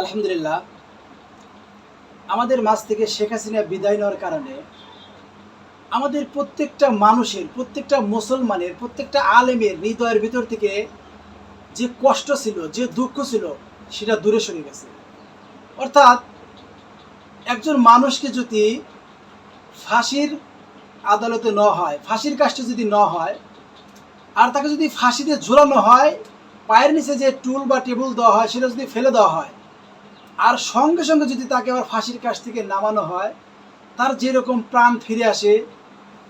আলহামদুলিল্লাহ, আমাদের মাঝ থেকে শেখ হাসিনা বিদায় নেওয়ার কারণে আমাদের প্রত্যেকটা মানুষের, প্রত্যেকটা মুসলমানের, প্রত্যেকটা আলেমের হৃদয়ের ভিতর থেকে যে কষ্ট ছিল, যে দুঃখ ছিল, সেটা দূরে সরে গেছে। অর্থাৎ একজন মানুষকে যদি ফাঁসির আদালতে ন হয়, ফাঁসির কাজটা যদি ন হয়, আর তাকে যদি ফাঁসিতে ঝুলানো হয়, পায়ের নিচে যে টুল বা টেবিল দেওয়া হয়, সেটা যদি ফেলে দেওয়া হয় আর সঙ্গে সঙ্গে যদি তাকে আবার ফাঁসির কাছ থেকে নামানো হয়, তার যেরকম প্রাণ ফিরে আসে,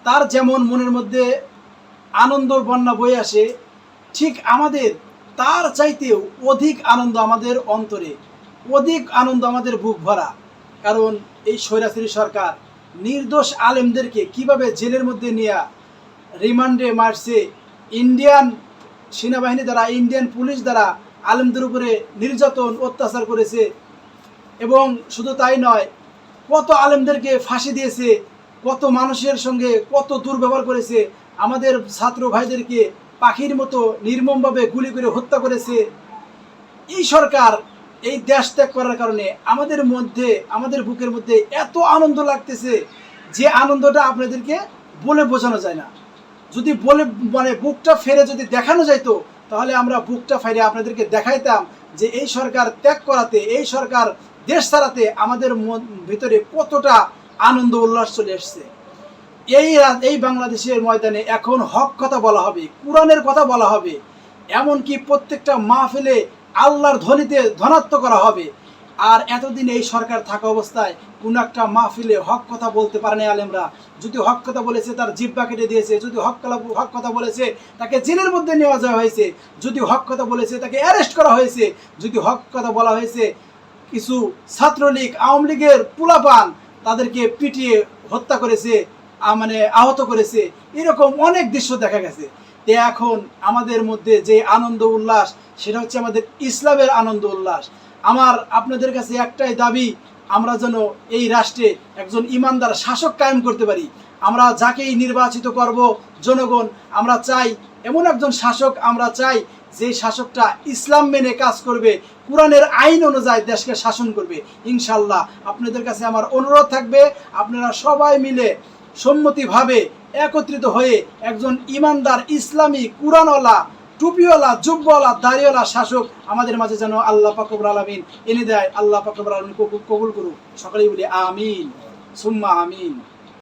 তার যেমন মনের মধ্যে আনন্দর বন্যা বয়ে আসে, ঠিক আমাদের, তার চাইতেও অধিক আনন্দ আমাদের অন্তরে, অধিক আনন্দ আমাদের বুক ভরা। কারণ এই স্বৈরাচারী সরকার নির্দোষ আলেমদেরকে কীভাবে জেলের মধ্যে নিয়ে রিমান্ডে মারছে, ইন্ডিয়ান সেনাবাহিনী দ্বারা, ইন্ডিয়ান পুলিশ দ্বারা আলেমদের উপরে নির্যাতন, অত্যাচার করেছে এবং শুধু তাই নয়, কত আলেমদেরকে ফাঁসি দিয়েছে, কত মানুষের সঙ্গে কত দুর্ব্যবহার করেছে, আমাদের ছাত্র ভাইদেরকে পাখির মতো নির্মমভাবে গুলি করে হত্যা করেছে। এই সরকার এই দেশ ত্যাগ করার কারণে আমাদের মধ্যে, আমাদের বুকের মধ্যে এত আনন্দ লাগতেছে যে আনন্দটা আপনাদেরকে বলে বোঝানো যায় না। যদি বলে মানে বুকটা ফেরে যদি দেখানো যাইতো, তাহলে আমরা বুকটা ফেরে আপনাদেরকে দেখাইতাম যে এই সরকার ত্যাগ করাতে, এই সরকার দেশ ছাড়াতে আমাদের ভিতরে কতটা আনন্দ উল্লাস চলে এসছে। এই এই বাংলাদেশের ময়দানে এখন হক কথা বলা হবে, কোরআনের কথা বলা হবে, এমনকি প্রত্যেকটা মাহফিলে আল্লাহর ধ্বনিতে ধনাত্ম করা হবে। আর এতদিন এই সরকার থাকা অবস্থায় কোন একটা মাহফিলে হক কথা বলতে পারে না আলেমরা। যদি হক কথা বলেছে, তার জিব্বা কেটে দিয়েছে, যদি হক হক কথা বলেছে, তাকে জেলের মধ্যে নেওয়া যাওয়া হয়েছে। যদি হক কথা বলেছে, তাকে অ্যারেস্ট করা হয়েছে। যদি হক কথা বলা হয়েছে কিছু ছাত্রলীগ, আওয়ামী লীগের পুলাপান তাদেরকে পিটিয়ে হত্যা করেছে মানে আহত করেছে। এরকম অনেক দৃশ্য দেখা গেছে। তে এখন আমাদের মধ্যে যে আনন্দ উল্লাস, সেটা হচ্ছে আমাদের ইসলামের আনন্দ উল্লাস। আমার আপনাদের কাছে একটাই দাবি, আমরা যেন এই রাষ্ট্রে একজন ইমানদার শাসক কায়েম করতে পারি। আমরা যাকেই নির্বাচিত করব, জনগণ, আমরা চাই এমন একজন শাসক, আমরা চাই যে শাসকটা ইসলাম মেনে কাজ করবে, কোরআনের আইন অনুযায়ী দেশকে শাসন করবে। ইনশাল্লাহ আপনাদের কাছে আমার অনুরোধ থাকবে, আপনারা সবাই মিলে সম্মতিভাবে একত্রিত হয়ে একজন ইমানদার ইসলামী কুরআনওয়ালা, টুপিওয়ালা, জুব্বওয়ালা, দাড়িওয়ালা শাসক আমাদের মাঝে যেন আল্লাহ পাকবর আলমিন এনে দেয়। আল্লাহ পাকবর আলমিন কবুল করুক। সকলেই বলি আমিন। সুম্মা আমিন।